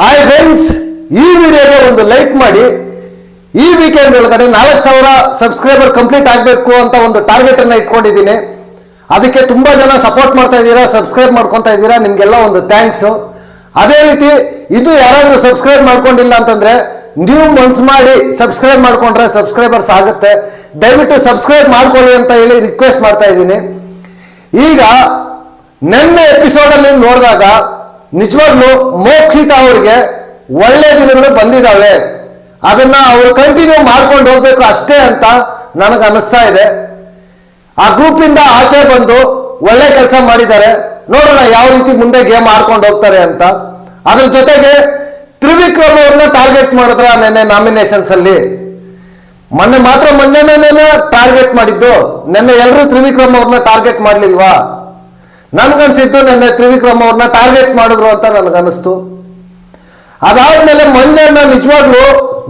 Hi friends ಈ ವಿಡಿಯೋಗೆ ಒಂದು ಲೈಕ್ ಮಾಡಿ. ಈ ವೀಕೆಂಡ್ ಒಳಗಡೆ ನಾಲ್ಕು ಸಾವಿರ ಸಬ್ಸ್ಕ್ರೈಬರ್ ಕಂಪ್ಲೀಟ್ ಆಗಬೇಕು ಅಂತ ಒಂದು ಟಾರ್ಗೆಟ್ ಅನ್ನ ಇಟ್ಕೊಂಡಿದ್ದೀನಿ. ಅದಕ್ಕೆ ತುಂಬಾ ಜನ ಸಪೋರ್ಟ್ ಮಾಡ್ತಾ ಇದ್ದೀರಾ ಸಬ್ಸ್ಕ್ರೈಬ್ ಮಾಡ್ಕೊತಾ ಇದ್ದೀರಾ, ನಿಮಗೆಲ್ಲ ಒಂದು ಥ್ಯಾಂಕ್ಸ್ ಅದೇ ರೀತಿ ಇದು ಯಾರಾದರೂ ಸಬ್ಸ್ಕ್ರೈಬ್ ಮಾಡ್ಕೊಂಡಿಲ್ಲ ಅಂತಂದ್ರೆ ನೀವು ಮನ್ಸ್ ಮಾಡಿ ಸಬ್ಸ್ಕ್ರೈಬ್ ಮಾಡ್ಕೊಂಡ್ರೆ ಸಬ್ಸ್ಕ್ರೈಬರ್ಸ್ ಆಗುತ್ತೆ. ದಯವಿಟ್ಟು ಸಬ್ಸ್ಕ್ರೈಬ್ ಮಾಡ್ಕೊಳ್ಳಿ ಅಂತ ಹೇಳಿ ರಿಕ್ವೆಸ್ಟ್ ಮಾಡ್ತಾ ಇದ್ದೀನಿ. ಈಗ, ನಿನ್ನೆ ಎಪಿಸೋಡಲ್ಲಿ ನೋಡಿದಾಗ ನಿಜವಾಗ್ಲೂ ಮೋಕ್ಷಿತ ಅವ್ರಿಗೆ ಒಳ್ಳೆ ದಿನಗಳು ಬಂದಿದ್ದಾವೆ ಅದನ್ನ ಅವರು ಕಂಟಿನ್ಯೂ ಮಾಡ್ಕೊಂಡು ಹೋಗ್ಬೇಕು ಅಷ್ಟೇ ಅಂತ ನನಗೆ ಅನಿಸ್ತಾ ಇದೆ. ಆ ಗ್ರೂಪ್ ಇಂದ ಆಚೆ ಬಂದು ಒಳ್ಳೆ ಕೆಲಸ ಮಾಡಿದ್ದಾರೆ. ನೋಡೋಣ ಯಾವ ರೀತಿ ಮುಂದೆ ಗೇಮ್ ಆಡ್ಕೊಂಡು ಹೋಗ್ತಾರೆ ಅಂತ. ಅದ್ರ ಜೊತೆಗೆ ತ್ರಿವಿಕ್ರಮ್ ಅವ್ರನ್ನ ಟಾರ್ಗೆಟ್ ಮಾಡಿದ್ರ ನೆನ್ನೆ ನಾಮಿನೇಷನ್ಸ್ ಅಲ್ಲಿ. ಮೊನ್ನೆ ಮಾತ್ರ ಮೊನ್ನೆನೇ ಟಾರ್ಗೆಟ್ ಮಾಡಿದ್ದು. ನೆನ್ನೆ ಎಲ್ಲರೂ ತ್ರಿವಿಕ್ರಮ್ ಅವ್ರನ್ನ ಟಾರ್ಗೆಟ್ ಮಾಡ್ಲಿಲ್ವಾ? ನನ್ಗನ್ಸಿತ್ತು ನಿನ್ನೆ ತ್ರಿವಿಕ್ರಮ್ ಅವ್ರನ್ನ ಟಾರ್ಗೆಟ್ ಮಾಡಿದ್ರು ಅಂತ ನನಗನ್ನಿಸ್ತು. ಅದಾದ್ಮೇಲೆ ಮಂಜಣ್ಣ ನಿಜವಾಗ್ಲು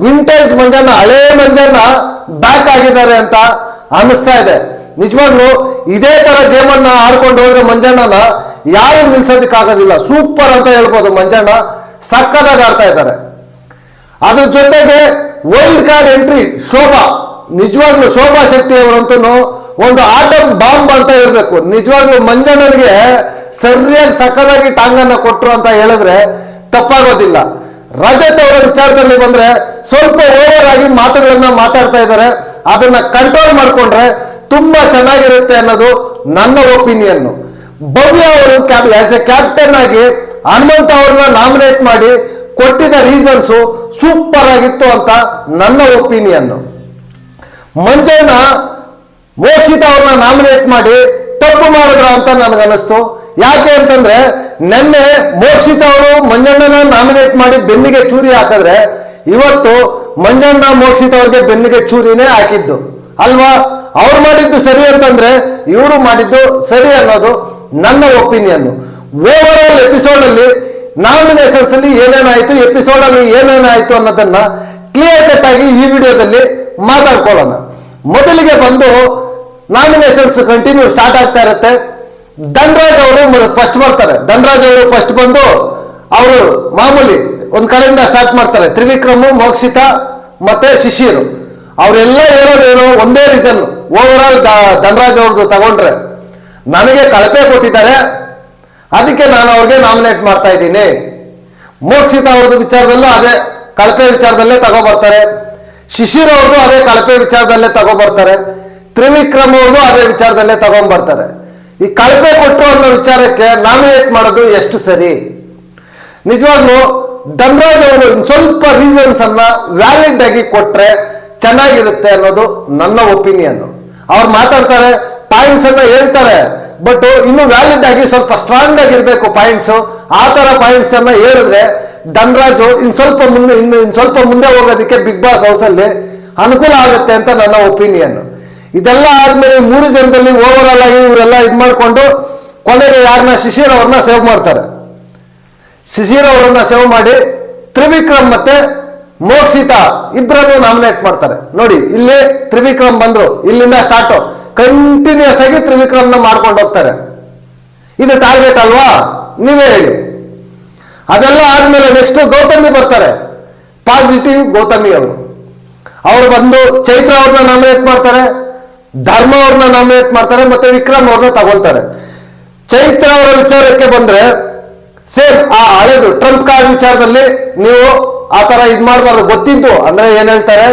ವಿಂಟೇಜ್ ಮಂಜಣ್ಣ, ಹಳೆ ಮಂಜಣ್ಣ ಬ್ಯಾಕ್ ಆಗಿದ್ದಾರೆ ಅಂತ ಅನ್ನಿಸ್ತಾ ಇದೆ. ನಿಜವಾಗ್ಲು ಇದೇ ತರ ಗೇಮ್ ಅನ್ನ ಆಡ್ಕೊಂಡು ಹೋದ್ರೆ ಮಂಜಣ್ಣನ ಯಾರು ನಿಲ್ಸೋದಕ್ಕಾಗೋದಿಲ್ಲ. ಸೂಪರ್ ಅಂತ ಹೇಳ್ಬೋದು ಮಂಜಣ್ಣ. ಸಕ್ಕದಾಗಿ ಆಡ್ತಾ ಇದ್ದಾರೆ. ಅದ್ರ ಜೊತೆಗೆ ವೈಲ್ಡ್ ಕಾರ್ಡ್ ಎಂಟ್ರಿ ಶೋಭಾ. ನಿಜವಾಗ್ಲು ಶೋಭಾ ಶೆಟ್ಟಿ ಅವರಂತೂ ಒಂದು ಆಟಮ್ ಬಾಂಬ್ ಅಂತ ಹೇಳ್ಬೇಕು. ನಿಜವಾಗ್ಲೂ ಮಂಜಣ್ಣನಿಗೆ ಸರಿಯಾಗಿ ಸಕ್ಕದಾಗಿ ಟಾಂಗನ್ನ ಕೊಟ್ರು ಅಂತ ಹೇಳಿದ್ರೆ ತಪ್ಪಾಗೋದಿಲ್ಲ. ರಜತ್ ಅವರ ವಿಚಾರದಲ್ಲಿ ಬಂದ್ರೆ ಸ್ವಲ್ಪ ಓವರ್ ಆಗಿ ಮಾತುಗಳನ್ನ ಮಾತಾಡ್ತಾ ಇದ್ದಾರೆ. ಅದನ್ನ ಕಂಟ್ರೋಲ್ ಮಾಡಿಕೊಂಡ್ರೆ ತುಂಬಾ ಚೆನ್ನಾಗಿರುತ್ತೆ ಅನ್ನೋದು ನನ್ನ ಒಪಿನಿಯನ್ ಭವ್ಯ ಅವರು ಆಸ್ ಎ ಕ್ಯಾಪ್ಟನ್ ಆಗಿ ಹನುಮಂತ ಅವ್ರನ್ನ ನಾಮಿನೇಟ್ ಮಾಡಿ ಕೊಟ್ಟಿದ್ದ ರೀಸನ್ಸು ಸೂಪರ್ ಆಗಿತ್ತು ಅಂತ ನನ್ನ ಒಪಿನಿಯನ್ ಮಂಜಣ್ಣ ಮೋಕ್ಷಿತ ಅವ್ರನ್ನ ನಾಮಿನೇಟ್ ಮಾಡಿ ತಪ್ಪು ಮಾಡಿದ್ರ ಅಂತ ನನಗನ್ನಿಸ್ತು. ಯಾಕೆ ಅಂತಂದ್ರೆ ನಿನ್ನೆ ಮೋಕ್ಷಿತ ಅವರು ಮಂಜಣ್ಣನ ನಾಮಿನೇಟ್ ಮಾಡಿ ಬೆನ್ನಿಗೆ ಚೂರಿ ಹಾಕಿದ್ರೆ ಇವತ್ತು ಮಂಜಣ್ಣ ಮೋಕ್ಷಿತ ಅವ್ರಿಗೆ ಬೆನ್ನಿಗೆ ಚೂರಿನೇ ಹಾಕಿದ್ದು. ಅಲ್ವಾ? ಅವ್ರು ಮಾಡಿದ್ದು ಸರಿ ಅಂತಂದ್ರೆ ಇವರು ಮಾಡಿದ್ದು ಸರಿ ಅನ್ನೋದು ನನ್ನ ಒಪಿನಿಯನ್. ಓವರ್ ಆಲ್ ಎಪಿಸೋಡ್ ಅಲ್ಲಿ ನಾಮಿನೇಷನ್ಸ್ ಅಲ್ಲಿ ಏನೇನಾಯ್ತು ಎಪಿಸೋಡ್ ಅಲ್ಲಿ ಏನೇನಾಯ್ತು ಅನ್ನೋದನ್ನ ಕ್ಲಿಯರ್ ಕಟ್ ಆಗಿ ಈ ವಿಡಿಯೋದಲ್ಲಿ ಮಾತಾಡ್ಕೊಳ್ಳೋಣ. ಮೊದಲಿಗೆ ಬಂದು ನಾಮಿನೇಷನ್ಸ್ ಕಂಟಿನ್ಯೂ ಸ್ಟಾರ್ಟ್ ಆಗ್ತಾ ಇರುತ್ತೆ. ಧನ್ರಾಜ್ ಅವರು ಫಸ್ಟ್ ಬರ್ತಾರೆ. ಧನ್ರಾಜ್ ಅವರು ಫಸ್ಟ್ ಬಂದು ಅವರು ಮಾಮೂಲಿ ಒಂದ್ ಕಡೆಯಿಂದ ಸ್ಟಾರ್ಟ್ ಮಾಡ್ತಾರೆ. ತ್ರಿವಿಕ್ರಮು, ಮೋಕ್ಷಿತ ಮತ್ತೆ ಶಿಶಿರು ಅವರೆಲ್ಲ ಹೇಳೋದೇನು, ಒಂದೇ ರೀಸನ್ ಓವರ್ ಆಲ್ ಧನ್ರಾಜ್ ಅವ್ರದ್ದು ತಗೊಂಡ್ರೆ. ನನಗೆ ಕಳಪೆ ಕೊಟ್ಟಿದ್ದಾರೆ. ಅದಕ್ಕೆ ನಾನು ಅವ್ರಿಗೆ ನಾಮಿನೇಟ್ ಮಾಡ್ತಾ ಇದ್ದೀನಿ. ಮೋಕ್ಷಿತ ಅವ್ರದ್ದು ವಿಚಾರದಲ್ಲೂ ಅದೇ ಕಳಪೆ ವಿಚಾರದಲ್ಲೇ ತಗೊಬರ್ತಾರೆ. ಶಿಶಿರ್ ಅದೇ ಕಳಪೆ ವಿಚಾರದಲ್ಲೇ ತಗೊಬರ್ತಾರೆ. ತ್ರಿವಿಕ್ರಮ್ ಅದೇ ವಿಚಾರದಲ್ಲೇ ತಗೊಂಡ್ಬರ್ತಾರೆ. ಈ ಕಳಪೆ ಕೊಟ್ಟರು ಅನ್ನೋ ವಿಚಾರಕ್ಕೆ ನಾಮಿನೇಟ್ ಮಾಡೋದು ಎಷ್ಟು ಸರಿ? ನಿಜವಾಗ್ಲೂ ಧನ್ರಾಜ್ ಅವರು ಸ್ವಲ್ಪ ರೀಸನ್ಸ್ ಅನ್ನ ವ್ಯಾಲಿಡ್ ಆಗಿ ಕೊಟ್ರೆ ಚೆನ್ನಾಗಿರುತ್ತೆ ಅನ್ನೋದು ನನ್ನ ಒಪಿನಿಯನ್ ಅವ್ರು ಮಾತಾಡ್ತಾರೆ ಪಾಯಿಂಟ್ಸ್ ಅನ್ನ ಹೇಳ್ತಾರೆ ಬಟ್ ಇನ್ನು ವ್ಯಾಲಿಡ್ ಆಗಿ ಸ್ವಲ್ಪ ಸ್ಟ್ರಾಂಗ್ ಆಗಿರ್ಬೇಕು ಪಾಯಿಂಟ್ಸ್ ಆ ತರ ಪಾಯಿಂಟ್ಸ್ ಅನ್ನ ಹೇಳಿದ್ರೆ ಧನ್ರಾಜು ಇನ್ ಸ್ವಲ್ಪ ಮುಂದೆ, ಇನ್ನು ಇನ್ ಸ್ವಲ್ಪ ಮುಂದೆ ಹೋಗೋದಕ್ಕೆ ಬಿಗ್ ಬಾಸ್ ಹೌಸ್ ಅಲ್ಲಿ ಅನುಕೂಲ ಆಗುತ್ತೆ ಅಂತ ನನ್ನ ಒಪಿನಿಯನ್ ಇದೆಲ್ಲ ಆದ್ಮೇಲೆ ಮೂರು ಜನದಲ್ಲಿ ಓವರ್ ಆಗಿ ಇವರೆಲ್ಲ ಇದು ಮಾಡಿಕೊಂಡು ಕೊನೆಗೆ ಯಾರನ್ನ ಶಿಶಿರ್ ಅವ್ರನ್ನ ಸೇವ್ ಮಾಡ್ತಾರೆ. ಶಿಶಿರ್ ಅವರನ್ನ ಸೇವ್ ಮಾಡಿ ತ್ರಿವಿಕ್ರಮ್ ಮತ್ತೆ ಮೋಕ್ಷಿತ ಇಬ್ಬರನ್ನು ನಾಮಿನೇಟ್ ಮಾಡ್ತಾರೆ. ನೋಡಿ, ಇಲ್ಲಿ ತ್ರಿವಿಕ್ರಮ್ ಬಂದ್ರು. ಇಲ್ಲಿಂದ ಸ್ಟಾರ್ಟ್ ಕಂಟಿನ್ಯೂಸ್ ಆಗಿ ತ್ರಿವಿಕ್ರಮ್ನ ಮಾಡ್ಕೊಂಡು ಹೋಗ್ತಾರೆ. ಇದು ಟಾರ್ಗೆಟ್ ಅಲ್ವಾ? ನೀವೇ ಹೇಳಿ. ಅದೆಲ್ಲ ಆದ್ಮೇಲೆ ನೆಕ್ಸ್ಟ್ ಗೌತಮಿ ಬರ್ತಾರೆ. ಪಾಸಿಟಿವ್ ಗೌತಮಿ ಅವರು. ಅವರು ಬಂದು ಚೈತ್ರ ಅವ್ರನ್ನ ನಾಮಿನೇಟ್ ಮಾಡ್ತಾರೆ. ಧರ್ಮ ಅವ್ರನ್ನ ನಾಮಿನೇಟ್ ಮಾಡ್ತಾರೆ ಮತ್ತೆ ವಿಕ್ರಮ್ ಅವ್ರನ್ನ ತಗೊಳ್ತಾರೆ. ಚೈತ್ರ ಅವರ ವಿಚಾರಕ್ಕೆ ಬಂದ್ರೆ ಸೇಮ್ ಆ ಹಳೆದು ಟ್ರಂಪ್ ಕಾರ್ಡ್ ವಿಚಾರದಲ್ಲಿ ನೀವು ಆ ತರ ಇದ್ ಮಾಡಬಾರ್ದು. ಗೊತ್ತಿದ್ದು ಅಂದ್ರೆ ಏನ್ ಹೇಳ್ತಾರೆ?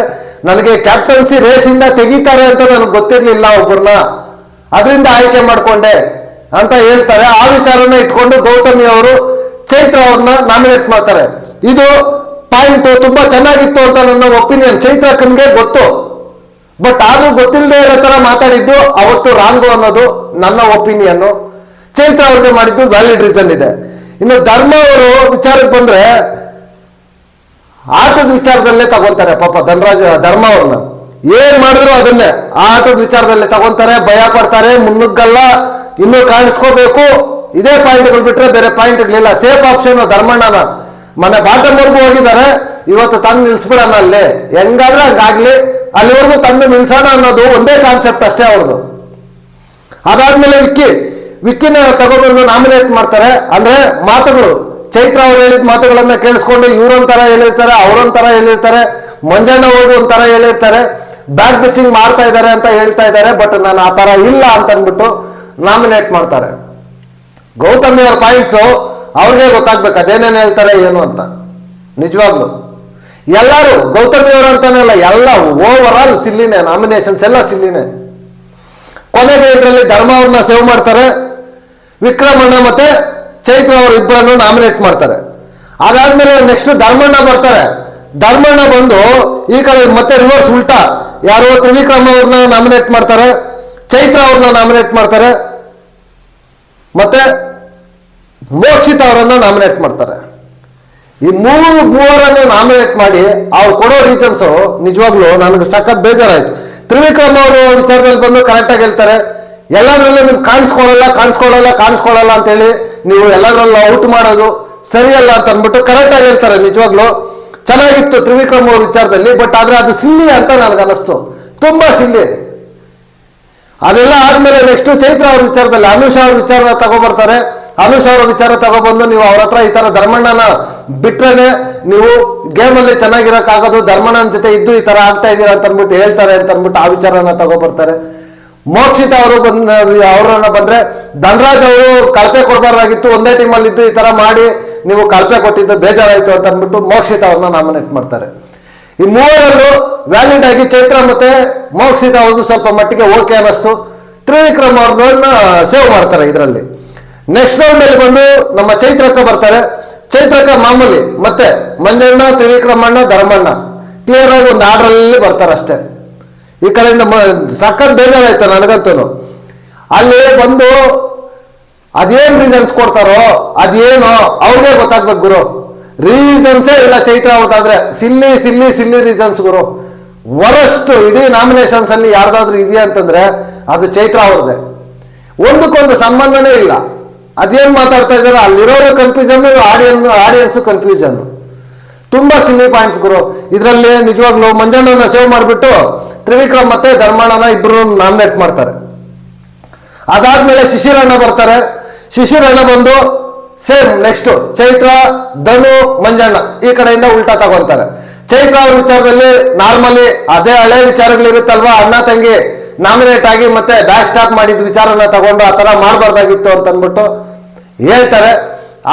ನನಗೆ ಕ್ಯಾಪ್ಟನ್ಸಿ ರೇಸ್ ಇಂದ ತೆಗಿತಾರೆ ಅಂತ ನನಗೆ ಗೊತ್ತಿರ್ಲಿಲ್ಲ ಒಬ್ಬರನ್ನ ಅದರಿಂದ ಆಯ್ಕೆ ಮಾಡ್ಕೊಂಡೆ ಅಂತ ಹೇಳ್ತಾರೆ. ಆ ವಿಚಾರನ ಇಟ್ಕೊಂಡು ಗೌತಮಿ ಅವರು ಚೈತ್ರ ಅವ್ರನ್ನ ನಾಮಿನೇಟ್ ಮಾಡ್ತಾರೆ. ಇದು ಪಾಯಿಂಟ್ ತುಂಬಾ ಚೆನ್ನಾಗಿತ್ತು ಅಂತ ನನ್ನ ಒಪಿನಿಯನ್ ಚೈತ್ರಕ್ಕನ್ಗೆ ಗೊತ್ತು. ಬಟ್ ಆದ್ರೂ ಗೊತ್ತಿಲ್ಲದೆ ಇರೋ ತರ ಮಾತಾಡಿದ್ದು ಅವತ್ತು ರಾಂಗು ಅನ್ನೋದು ನನ್ನ ಒಪಿನಿಯನ್ ಚೈತ್ರ ಅವ್ರಿಗೆ ಮಾಡಿದ್ದು ವ್ಯಾಲಿಡ್ ರೀಸನ್ ಇದೆ. ಇನ್ನು ಧರ್ಮ ಅವರು ವಿಚಾರಕ್ಕೆ ಬಂದ್ರೆ ಆಟದ ವಿಚಾರದಲ್ಲೇ ತಗೊಂತಾರೆ ಪಾಪ ಧನರಾಜ, ಧರ್ಮ ಅವ್ರನ್ನ. ಏನ್ ಮಾಡಿದ್ರು ಅದನ್ನೇ. ಆಟದ ವಿಚಾರದಲ್ಲೇ ತಗೊಂತಾರೆ, ಭಯ ಪಡ್ತಾರೆ, ಮುನ್ನುಗ್ಗಲ್ಲ, ಇನ್ನೂ ಕಾಣಿಸ್ಕೋಬೇಕು. ಇದೇ ಪಾಯಿಂಟ್ಗಳು ಬಿಟ್ರೆ ಬೇರೆ ಪಾಯಿಂಟ್ಗಳಿಲ್ಲ. ಸೇಫ್ ಆಪ್ಷನ್ ಧರ್ಮಣ್ಣನ. ಮನೆ ಬಾಟಮ್ ವರ್ಗು ಹೋಗಿದ್ದಾರೆ. ಇವತ್ತು ತಂದು ನಿಲ್ಸ್ಬಿಡೋಣ ಅಲ್ಲಿ. ಹೆಂಗಾದ್ರೆ ಹಂಗಾಗ್ಲಿ. ಅಲ್ಲಿವರೆಗೂ ತಂದು ನಿಲ್ಸೋಣ ಅನ್ನೋದು ಒಂದೇ ಕಾನ್ಸೆಪ್ಟ್ ಅಷ್ಟೇ ಅವ್ರದ್ದು. ಅದಾದ್ಮೇಲೆ ವಿಕ್ಕಿ, ವಿಕ್ಕಿನ ತಗೊಬಂದು ನಾಮಿನೇಟ್ ಮಾಡ್ತಾರೆ. ಅಂದ್ರೆ ಮಾತುಗಳು, ಚೈತ್ರ ಅವ್ರು ಹೇಳಿದ ಮಾತುಗಳನ್ನ ಕೇಳಿಸ್ಕೊಂಡು ಇವ್ರೊಂಥರ ಹೇಳಿರ್ತಾರೆ ಅವ್ರೊಂಥರ ಹೇಳಿರ್ತಾರೆ, ಮಂಜಣ್ಣ ಹೋಗಿ ಒಂಥರ ಹೇಳಿರ್ತಾರೆ ಬ್ಯಾಕ್ ಬಿಚಿಂಗ್ ಮಾಡ್ತಾ ಇದ್ದಾರೆ ಅಂತ ಹೇಳ್ತಾ ಇದ್ದಾರೆ ಬಟ್ ನಾನು ಆ ಥರ ಇಲ್ಲ ಅಂತ ಅಂದ್ಬಿಟ್ಟು ನಾಮಿನೇಟ್ ಮಾಡ್ತಾರೆ ಗೌತಮಿಯವ್ರ ಪಾಯಿಂಟ್ಸು ಅವ್ರಿಗೆ ಗೊತ್ತಾಗ್ಬೇಕು, ಅದೇನೇನು ಹೇಳ್ತಾರೆ, ಏನು ಅಂತ. ನಿಜವಾಗ್ಲು. ಎಲ್ಲರೂ ಗೌತಮಿಯವರು ಅಂತಾನಲ್ಲ ಎಲ್ಲ ಓವರ್ ಆಲ್ ಸಿಲ್ಲಿನೇ ನಾಮಿನೇಷನ್ಸ್ ಎಲ್ಲ ಸಿಲ್ಲಿನೇ. ಕೊನೆಗೆ ಇದರಲ್ಲಿ ಧರ್ಮ ಅವ್ರನ್ನ ಸೇವ್ ಮಾಡ್ತಾರೆ, ವಿಕ್ರಮಣ್ಣ ಮತ್ತೆ ಚೈತ್ರ ಅವರು ಇಬ್ಬರನ್ನು ನಾಮಿನೇಟ್ ಮಾಡ್ತಾರೆ. ಅದಾದ್ಮೇಲೆ ನೆಕ್ಸ್ಟ್ ಧರ್ಮಣ್ಣ ಬರ್ತಾರೆ. ಧರ್ಮಣ್ಣ ಬಂದು ಈ ಕಡೆ ಮತ್ತೆ ರಿವರ್ಸ್ ಉಲ್ಟಾ, ಯಾರು ತ್ರಿವಿಕ್ರಮ ಅವ್ರನ್ನ ನಾಮಿನೇಟ್ ಮಾಡ್ತಾರೆ, ಚೈತ್ರ ಅವ್ರನ್ನ ನಾಮಿನೇಟ್ ಮಾಡ್ತಾರೆ, ಮತ್ತೆ ಮೋಕ್ಷಿತ ಅವರನ್ನ ನಾಮಿನೇಟ್ ಮಾಡ್ತಾರೆ. ಈ ಮೂರು ಮೂವರನ್ನು ನಾಮಿನೇಟ್ ಮಾಡಿ ಅವ್ರು ಕೊಡೋ ರೀಸನ್ಸ್ ನಿಜವಾಗ್ಲೂ ನನಗೆ ಸಖತ್ ಬೇಜಾರಾಯ್ತು. ತ್ರಿವಿಕ್ರಮ್ ಅವರು ವಿಚಾರದಲ್ಲಿ ಬಂದು ಕರೆಕ್ಟಾಗಿ ಹೇಳ್ತಾರೆ. ಎಲ್ಲದರಲ್ಲೂ ನಿಮ್ಗೆ ಕಾಣಿಸ್ಕೊಳ್ಳಲ್ಲ ಕಾಣಿಸ್ಕೊಳ್ಳಲ್ಲ ಕಾಣಿಸ್ಕೊಳ್ಳಲ್ಲ ಅಂತೇಳಿ ನೀವು ಎಲ್ಲದರಲ್ಲೂ ಔಟ್ ಮಾಡೋದು ಸರಿಯಲ್ಲ ಅಂತ ಅಂದ್ಬಿಟ್ಟು ಕರೆಕ್ಟಾಗಿ ಹೇಳ್ತಾರೆ ನಿಜವಾಗ್ಲೂ. ಚೆನ್ನಾಗಿತ್ತು ತ್ರಿವಿಕ್ರಮ್ ಅವ್ರ ವಿಚಾರದಲ್ಲಿ ಬಟ್ ಆದ್ರೆ ಅದು ಸಿಲ್ಲಿ ಅಂತ ನನಗೆ ಅನಿಸ್ತು ತುಂಬಾ ಸಿಲ್ಲಿ. ಅದೆಲ್ಲ ಆದ್ಮೇಲೆ ನೆಕ್ಸ್ಟ್ ಚೈತ್ರ ಅವ್ರ ವಿಚಾರದಲ್ಲಿ ಅನುಷ್ ಅವ್ರ ವಿಚಾರ ತಗೊಬರ್ತಾರೆ. ಅನುಷ್ ಅವರ ವಿಚಾರ ತಗೊಬಂದು ನೀವು ಅವ್ರ ಹತ್ರ ಈ ತರ ಧರ್ಮಣ್ಣನ ಬಿಟ್ರೇನೆ ನೀವು ಗೇಮಲ್ಲಿ ಚೆನ್ನಾಗಿರೋಕ್ಕಾಗೋದು ಧರ್ಮಣ್ಣನ ಜೊತೆ ಇದ್ದು ಈ ತರ ಆಗ್ತಾ ಇದೀರ ಅಂತ ಅಂದ್ಬಿಟ್ಟು ಹೇಳ್ತಾರೆ ಅಂತ ಅಂದ್ಬಿಟ್ಟು ಆ ವಿಚಾರನ ತಗೊಬರ್ತಾರೆ. ಮೋಕ್ಷಿತ ಅವರು ಬಂದ, ಅವರನ್ನ ಬಂದ್ರೆ ಧನರಾಜ್ ಅವರು ಕಳಪೆ ಕೊಡಬಾರ್ದಾಗಿತ್ತು, ಒಂದೇ ಟೀಮಲ್ಲಿ ಇದ್ದು ಈ ತರ ಮಾಡಿ ನೀವು ಕಳಪೆ ಕೊಟ್ಟಿದ್ದು ಬೇಜಾರಾಯ್ತು ಅಂತ ಅಂದ್ಬಿಟ್ಟು ಮೋಕ್ಷಿತ ಅವ್ರನ್ನ ನಾಮಿನೇಟ್ ಮಾಡ್ತಾರೆ. ಈ ಮೂವರಲ್ಲೂ ವ್ಯಾಲಿಡ್ ಆಗಿ ಚೈತ್ರ ಮತ್ತೆ ಮೋಕ್ಷಿತ ಅವರು ಸ್ವಲ್ಪ ಮಟ್ಟಿಗೆ ಓಕೆ ಅನ್ನಿಸ್ತು. ತ್ರಿವಿಕ್ರಮ್ ಅವ್ರನ್ನ ಸೇವ್ ಮಾಡ್ತಾರೆ ಇದರಲ್ಲಿ. ನೆಕ್ಸ್ಟ್ ರೌಂಡ್ ಅಲ್ಲಿ ಬಂದು ನಮ್ಮ ಚೈತ್ರಕ್ಕೆ ಬರ್ತಾರೆ. ಚೈತ್ರಕ್ಕ ಮಾಮೂಲಿ, ಮತ್ತೆ ಮಂಜಣ್ಣ, ತ್ರಿವಿಕ್ರಮಣ್ಣ, ಧರ್ಮಣ್ಣ. ಕ್ಲಿಯರ್ ಆಗಿ ಒಂದು ಆರ್ಡ್ರಲ್ಲಿ ಬರ್ತಾರಷ್ಟೇ ಈ ಕಡೆಯಿಂದ ಸಖತ್ ಬೇಜಾರಾಯ್ತು ನನಗಂತೂ ಅಲ್ಲಿ ಬಂದು ಅದೇನ್ ರೀಸನ್ಸ್ ಕೊಡ್ತಾರೋ, ಅದೇನೋ ಅವ್ರಿಗೆ ಗೊತ್ತಾಗ್ಬೇಕು ಗುರು. ರೀಸನ್ಸೇ ಇಲ್ಲ ಚೈತ್ರ ಅವತ್ತಾದ್ರೆ ಸಿಲ್ಲಿ ಸಿಲ್ಲಿ ಸಿಲ್ಲಿ ರೀಸನ್ಸ್ ಗುರು. ವರಷ್ಟು ಇಡೀ ನಾಮಿನೇಷನ್ಸ್ ಅಲ್ಲಿ ಯಾರ್ದಾದ್ರೂ ಇದೆಯಾ ಅಂತಂದ್ರೆ ಅದು ಚೈತ್ರ ಅವ್ರದ್ದೇ. ಒಂದಕ್ಕೊಂದು ಸಂಬಂಧನೇ ಇಲ್ಲ. ಅದೇನ್ ಮಾತಾಡ್ತಾ ಇದಾರೆ ಅಲ್ಲಿರೋರು ಕನ್ಫ್ಯೂಷನ್ ಆಡಿಯನ್ ಆಡಿಯನ್ಸ್ ಕನ್ಫ್ಯೂಷನ್ ತುಂಬಾ ಸಿನಿ ಪಾಯಿಂಟ್ಸ್ ಗುರು. ಇದರಲ್ಲಿ ನಿಜವಾಗ್ಲೂ ಮಂಜಣ್ಣನ ಸೇವ್ ಮಾಡಿಬಿಟ್ಟು ತ್ರಿವಿಕ್ರಮ್ ಮತ್ತೆ ಧರ್ಮಣ್ಣನ ಇಬ್ರು ನಾಮಿನೇಟ್ ಮಾಡ್ತಾರೆ. ಅದಾದ್ಮೇಲೆ ಶಿಶಿರಣ್ಣ ಬರ್ತಾರೆ. ಶಿಶಿರಣ್ಣ ಬಂದು ಸೇಮ್ ನೆಕ್ಸ್ಟ್ ಚೈತ್ರ, ಧನು, ಮಂಜಣ್ಣ ಈ ಕಡೆಯಿಂದ ಉಲ್ಟಾ ತಗೊಂತಾರೆ. ಚೈತ್ರ ಅವ್ರ ವಿಚಾರದಲ್ಲಿ ನಾರ್ಮಲಿ ಅದೇ ಹಳೆ ವಿಚಾರಗಳಿರುತ್ತಲ್ವಾ? ಅಣ್ಣ ತಂಗಿ ನಾಮಿನೇಟ್ ಆಗಿ ಮತ್ತೆ ಬ್ಯಾಕ್ ಸ್ಟಾಪ್ ಮಾಡಿದ ವಿಚಾರನ ತಗೊಂಡು ಆ ತರ ಮಾಡಬಾರ್ದಾಗಿತ್ತು ಅಂತ ಅಂದ್ಬಿಟ್ಟು ಹೇಳ್ತಾರೆ,